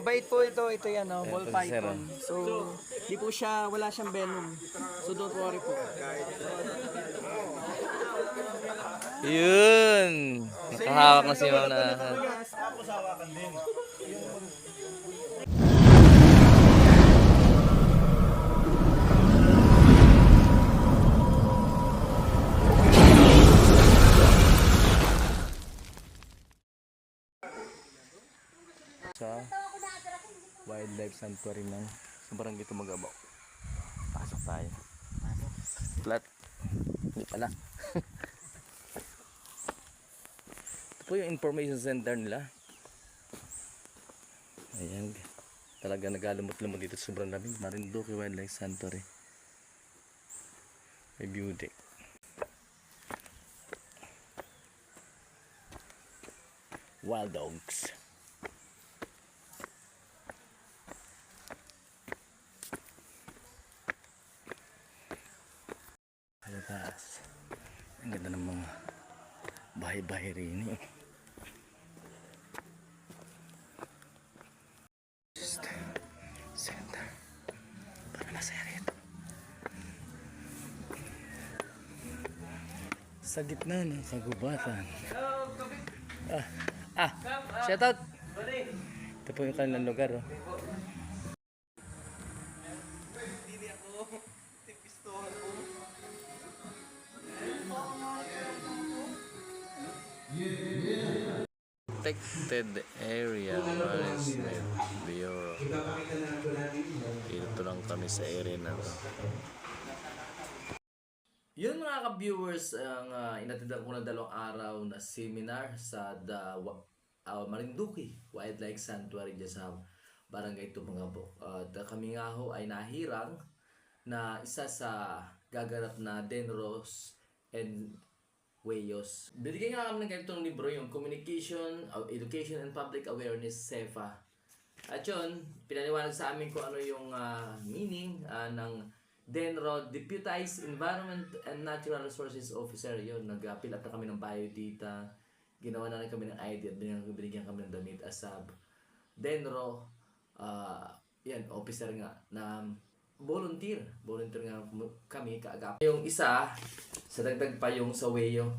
Bait po ito, ito yan, oh, ball Ito, sir, python. So, di po siya, wala siyang venom. So, don't worry po. Yun! Nakahawak na si Ma'am na. Sa wildlife sanctuary ng sa barangay Tumagabaw. Pasok tayo. Flat. Hindi pala. Ito po yung information center nila. Ayan. Talaga nagalamot-lamot dito. Sobrang lamig. Marinduque Wildlife Sanctuary. May beauty. Wild dogs. Palabas. Ang ganda ng mga bahay-bahay rin eh. Center. Para. Sa gitna ng kagubatan. Ah, ah, shout out. Ito po yung kanilang lugar oh. Protected Area Management Bureau. Dito lang kami sa area na to. Yun mga ka-viewers, ang uh, inatidan ko na dalawang araw na seminar sa the uh, Marinduque Wildlife Sanctuary dyan sa Barangay Tumangabo. Uh, kami nga ho ay nahirang na isa sa gaganap na Denros and Wayos. Binigyan nga kami ng ganitong libro yung Communication, uh, Education and Public Awareness, CEFA. At yun, pinaliwanag sa amin kung ano yung ah, meaning ah, ng DENRO, Deputized Environment and Natural Resources Officer. Yun, nag-fill up na kami ng biodata. Ginawa na rin kami ng ID at binigyan, kami ng damit as a DENRO, ah, yan, officer nga, na volunteer. Volunteer nga kami kaagap. Yung isa, sa dagdag pa yung sa Wayo.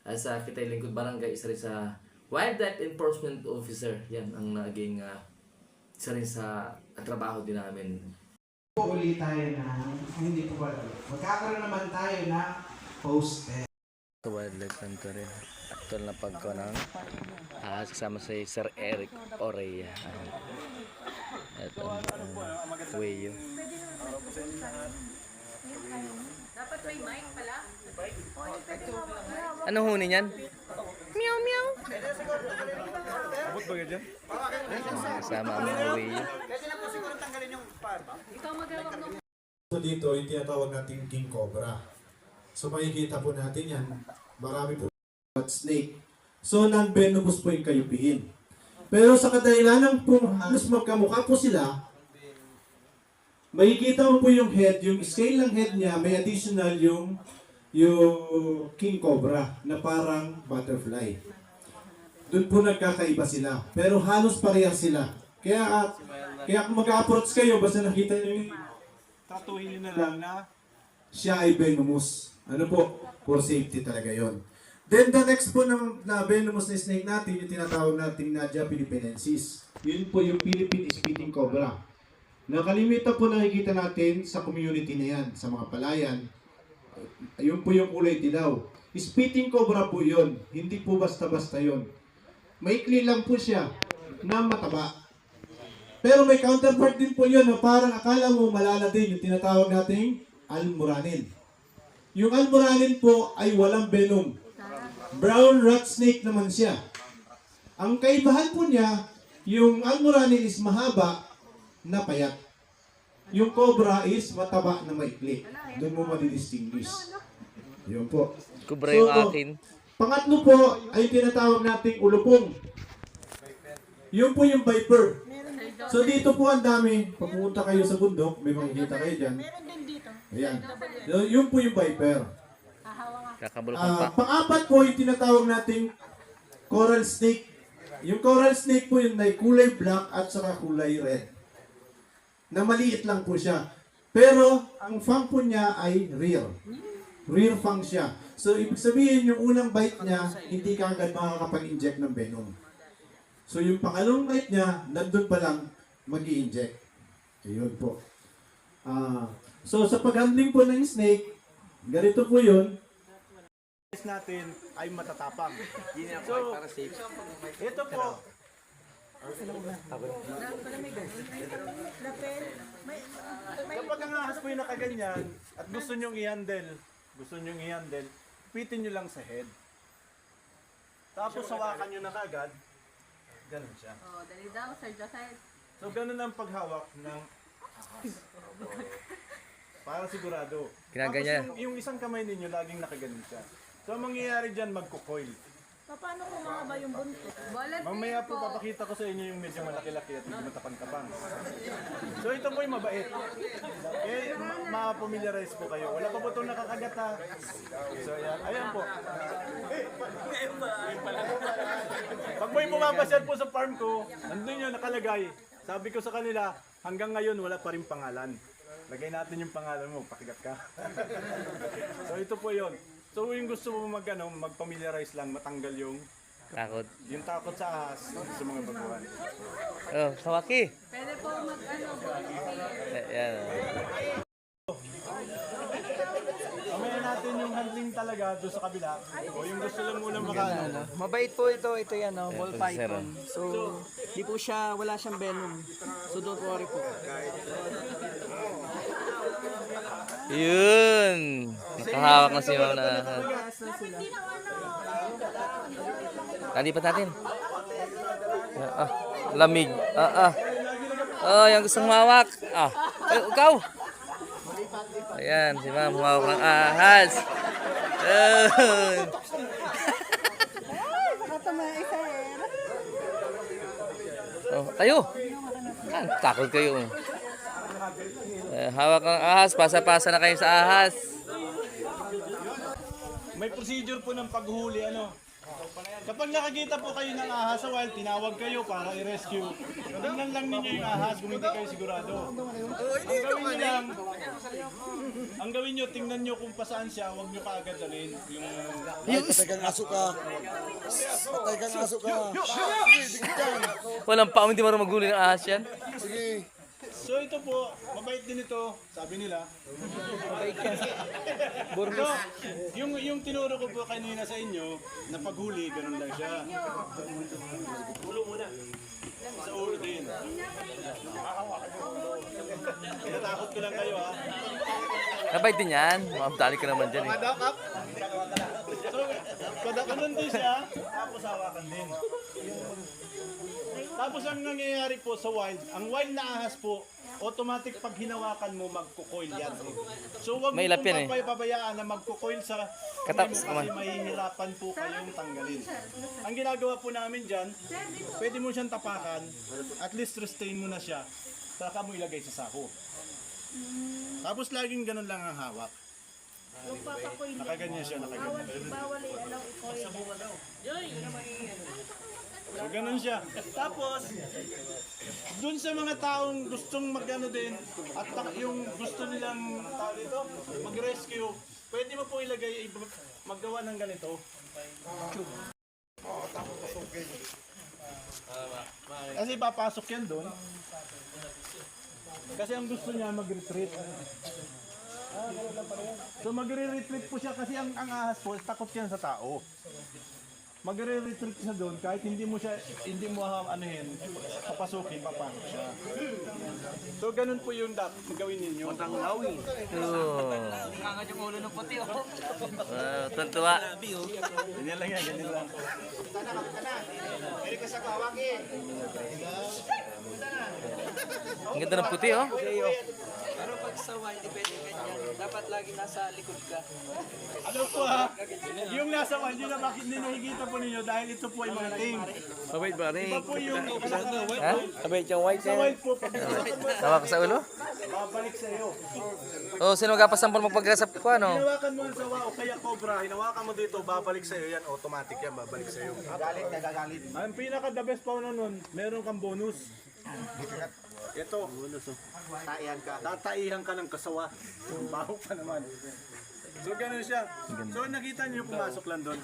As sa Kitay Lingkod Barangay, isa rin sa Wildlife Enforcement Officer. Yan ang naging ah, isa rin sa trabaho din namin. uli tayo na, hindi po pala. Magkakaroon naman tayo na post test. Sa Wildlife Sanctuary. Actual na pagko ng ah, kasama si Sir Eric Oreya. At ang uh, Dapat may mic pala. Anong huni niyan? Kasama ang mga Wayo. Ikaw magawag ng So dito, yung tinatawag nating king cobra. So makikita po natin yan, marami po snake. So non-venomous po yung kayupihin. Pero sa kadahilanan po halos magkamukha po sila, makikita mo po yung head, yung scale ng head niya, may additional yung yung king cobra na parang butterfly. Doon po nagkakaiba sila. Pero halos parehas sila. Kaya kaya kung mag-approach kayo, basta nakita niyo yung tatuhin na lang na siya ay venomous. Ano po? For safety talaga yon. Then the next po na, na venomous na snake natin, yung tinatawag natin Nadia philippinensis. Yun po yung Philippine spitting cobra. Nakalimita po nakikita natin sa community na yan, sa mga palayan. Yun po yung kulay dilaw. Spitting cobra po yun. Hindi po basta-basta yun. Maikli lang po siya na mataba. Pero may counterpart din po yun na parang akala mo malala din yung tinatawag nating almoranin. Yung almoranin po ay walang venom. Brown rat snake naman siya. Ang kaibahan po niya, yung almoranin is mahaba na payat. Yung cobra is mataba na maikli. Doon mo madidistinguish. Yun po. Kubra yung So, akin. Pangatlo po ay tinatawag nating ulupong. Yun po yung viper. So dito po ang dami. Pag pumunta kayo sa bundok, may makikita kayo dyan. Meron din dito. Ayan. So, yun po yung viper. Ah, pang-apat po yung tinatawag nating coral snake. Yung coral snake po yun may kulay black at saka kulay red. Na maliit lang po siya. Pero ang fang po niya ay rear. Rear fang siya. So ibig sabihin yung unang bite niya, hindi ka agad makakapag-inject ng venom. So yung pangalawang bite niya, nandun pa lang mag inject Ayun po. Ah, so sa pag-handling po ng snake, ganito po yun. natin ay matatapang. So, ito po, kapag ang ahas po yung nakaganyan at gusto nyong i-handle, gusto nyong i-handle, pitin nyo lang sa head. Tapos hawakan nyo na kagad, ganun siya. Oh, dali daw, Sir Joseph. So, ganun ang paghawak ng ahas. Para sigurado. Ginaganyan. Tapos yung, yung isang kamay ninyo, laging nakaganon siya. So, ang mangyayari dyan, magkukoil. Paano kung mahaba yung buntot? Volunteer Mamaya po papakita ko sa inyo yung medyo malaki-laki at medyo matapang-tapang. So ito po yung mabait. Eh, ma- ma-familiarize po kayo. Wala pa po itong nakakagat ha. So ayan, ayan po. Pag may pumapasyal po sa farm ko, nandun yun nakalagay. Sabi ko sa kanila, hanggang ngayon wala pa rin pangalan. Lagay natin yung pangalan mo, pakigat ka. so ito po yon. So yung gusto mo mag, ano, mag-familiarize lang, matanggal yung Takot. yung takot sa ahas sa mga baguhan. Oh, sawaki. Pwede po mag, ano, volunteer. Yan. Mamaya natin yung handling talaga doon sa kabila. O yung gusto lang muna makano. Ano, mabait po ito, ito yan, oh, ball Ito si Sir, python. So, di po siya, wala siyang venom. So, don't worry po. Yun. Nakahawak na si Ma'am na. Nalipat natin. Ah, ah, lamig. Ah, ah. Oh, yung gustong mawak. Ah, eh, ikaw. Ayan, si Ma'am humawak ng ahas. Yun. Oh, tayo. Yan, takot kayo. Eh, hawak ng ahas, pasa-pasa na kayo sa ahas. May procedure po ng paghuli ano. Kapag nakakita po kayo ng ahas sa wild, tinawag kayo para i-rescue. Tingnan lang ninyo yung ahas kung hindi kayo sigurado. Ang gawin nyo lang, ang gawin nyo, tingnan nyo kung pasaan siya, huwag nyo kaagad dalhin. Yung Patay kang aso ka. Patay kang aso ka. Walang pa, hindi marunong maghuli ng ahas yan. Sige. So ito po, mabait din ito, sabi nila. so, yung, yung tinuro ko po kanina sa inyo, na paghuli, ganun lang siya. Ulo muna. Sa ulo din. Kinatakot ko lang kayo ha. Nabait din yan. Ma'am, dali ka naman dyan eh. So, kada ganun din siya, tapos hawakan din. Tapos ang nangyayari po sa wild, ang wild na ahas po, automatic pag hinawakan mo, magkukoil yan. So wag mo May pong yan eh. papabayaan na magkukoil sa Katap- mo kasi mahihirapan po kayong tanggalin. Ang ginagawa po namin dyan, pwede mo siyang tapakan, at least restrain mo na siya, saka mo ilagay sa sako. Tapos laging ganun lang ang hawak. Nakaganyan siya, nakaganyan. So, ganun siya. Tapos, dun sa mga taong gustong magano din, at yung gusto nilang tao dito, mag-rescue, pwede mo po ilagay, maggawa ng ganito. Kasi papasok yan doon. Kasi ang gusto niya mag-retreat. So magre-retreat po siya kasi ang, ang ahas po, takot yan sa tao. Magre-retreat siya doon kahit hindi mo siya hindi mo ha- anuhin, papasukin, papasok siya. So ganun po yung dapat gawin ninyo. Matanglawi. Oh. Kakagad yung ulo ng puti, oh. Wow, tuntua. Ganyan lang yan, ganyan lang. Ang ganda ng puti, oh. Sawa, hindi pwede ganyan. Dapat lagi nasa likod ka. Ano po ha? Yung nasa wall, yun na bakit hindi nakikita po ninyo dahil ito po ay mga ting. Mabait ba rin? Iba po yung Ha? Mabait yung white sa white po, Tawa ka sa ulo? babalik sa iyo. Oh, sino magapasampal magpagkasap ko ano? Hinawakan mo ang sawa o kaya cobra, hinawakan mo dito, babalik sa iyo yan, automatic yan, babalik sa iyo. Gagalit na gagalit. Ang pinaka the best pa na nun, meron kang bonus. Ito. Tataihan ka. Tataihan ka ng kasawa. Baho pa naman. So ganun siya. So nakita niyo pumasok lang doon.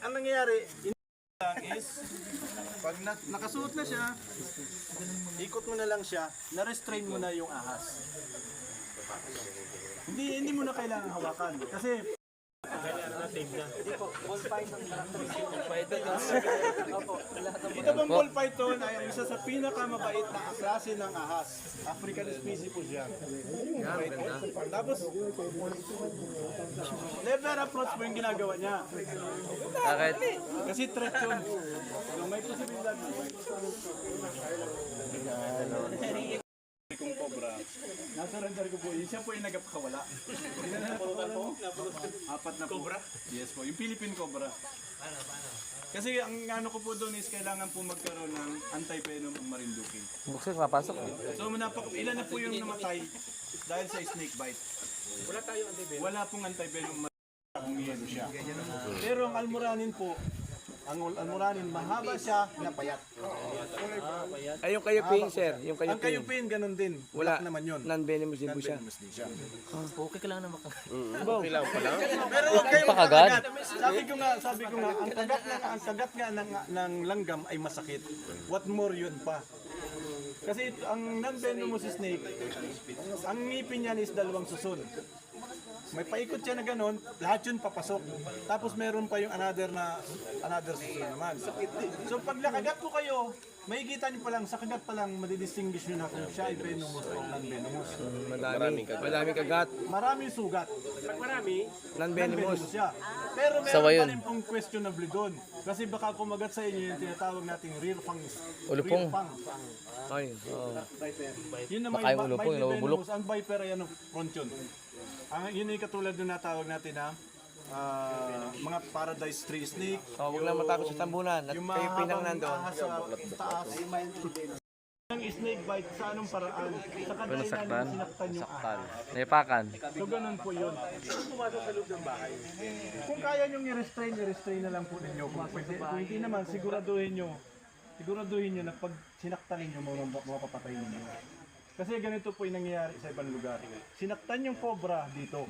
Ang nangyayari, is pag na, nakasuot na siya, ikot mo na lang siya, na-restrain mo na yung ahas. Hindi hindi mo na kailangan hawakan kasi Ito bang ball python ay ang isa sa pinakamabait na klase ng ahas. African species po siya. Tapos, never approach mo yung ginagawa niya. Bakit? Kasi threat yun. So, may posibilidad na kung cobra. Nasurrender ko po. Yun siya po yung nagpakawala. Pinanapakawalan po. Apat na po. Cobra? Yes po. Yung Philippine cobra. Kasi ang ano ko po doon is kailangan po magkaroon ng anti-venom ang Marinduque. Buksan, mapasok. So napak ilan na po yung namatay dahil sa snake bite? Wala tayong anti-venom. Wala pong anti-venom kung yelo siya. Pero ang almoranin po, ang almoranin mahaba siya na payat. Ay, yung kayo ping, sir. Yung kayo Ang kayupin ganun din. Wala. Wala naman yun. Non-venomous din po siya. Non-venomous din siya. Okay ka lang na maka... Pero huwag kayong Pakagat? makagat. Sabi ko nga, sabi ko nga, ang kagat nga, ang kagat nga ng, ng langgam ay masakit. What more yun pa. Kasi ito- ang non-venomous snake, ang ngipin niyan is dalawang susun. May paikot siya na ganun, lahat yun papasok. Tapos meron pa yung another na another susun naman. So pag nakagat po kayo, makikita niyo pa lang, sa kagat pa lang, madidistinguish niyo na kung siya ay venomous o non-venomous. Madami. Madami kagat. Maraming sugat. Non-venomous. siya. Pero meron Sawa pa yun. rin pong questionable doon. Kasi baka kumagat sa inyo yung tinatawag nating rear fangs. Ulupong. Rear fang. Ay, oo. Yun na may, Baka yung ba- ulupong, may yung venomous. Ang viper ay ano, ronchon. Ang, yun yung katulad nung natawag natin na ah, mga paradise tree snake. Oh, huwag lang matakot sa tambunan. At Yung kayo pinang mahabang nandun. ahas sa taas. Ang snake bite sa anong paraan? Sa kadahilan nasaktan? sinaktan yung ahas. Naipakan. So ganun po yun. Pumasok sa loob ng bahay. Kung kaya nyo i-restrain, i-restrain na lang po ninyo. Kung, pwede, kung hindi naman, siguraduhin nyo, siguraduhin nyo na pag sinaktan ninyo, mga mapapatay ninyo. Kasi ganito po yung nangyayari sa ibang lugar. Sinaktan yung cobra dito.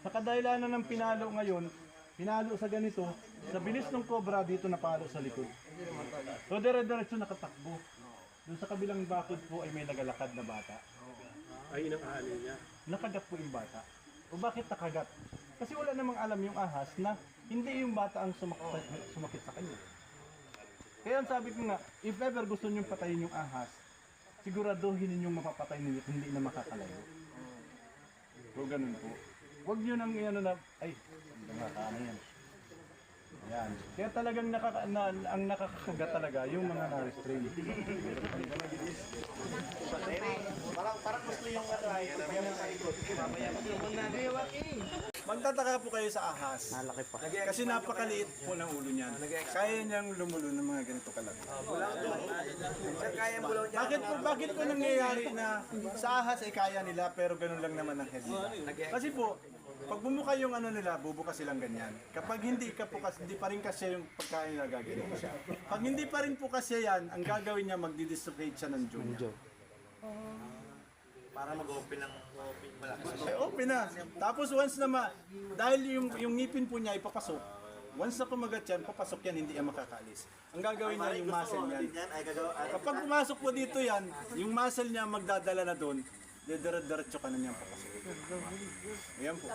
Sa kadahilanan ng pinalo ngayon, pinalo sa ganito, sa bilis ng cobra dito napalo sa likod. So dire-diretso nakatakbo. Doon sa kabilang bakod po ay may nagalakad na bata. Ay, inang niya. Nakagat po yung bata. O bakit nakagat? Kasi wala namang alam yung ahas na hindi yung bata ang sumakit, sumakit sa kanya. Kaya ang sabi ko nga, if ever gusto nyo patayin yung ahas, siguraduhin ninyong mapapatay ninyo kung hindi na makakalayo. So ganun po. Huwag nyo nang ano na, ay, ang nakakaano yan. Yan. Kaya talagang nakaka, na, ang nakakagat talaga yung mga na-restrain. Magtataka po kayo sa ahas. Nalaki pa. Kasi napakaliit po ng ulo niyan. Kaya niyang lumulo ng mga ganito kalaki. Bakit po, bakit po nangyayari na sa ahas ay kaya nila pero ganun lang naman ang head nila? Kasi po, pag bumuka yung ano nila, bubuka silang ganyan. Kapag hindi ka po kasi, hindi pa rin kasi yung pagkain nila gagawin siya. Pag hindi pa rin po kasi yan, ang gagawin niya magdi-dislocate siya ng jaw niya. Para mag-open ng open malakas. open na. Tapos once na ma, dahil yung, yung ngipin po niya ipapasok, once na kumagat yan, papasok yan, hindi yan makakaalis. Ang gagawin niya yung muscle niyan. Kapag pumasok po dito yan, yung muscle niya magdadala na doon, didiretso ka na niyan papasok. Ayan po.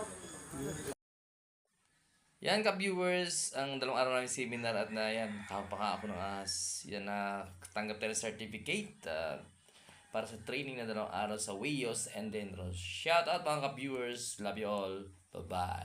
Yan ka viewers, ang dalawang araw namin seminar at na yan, nakapaka ako ng ahas. Yan na tanggap tayo ng certificate ah, para sa training na dalawang araw sa Weyos and Dendros. Shout out mga ka viewers, love you all. Bye bye.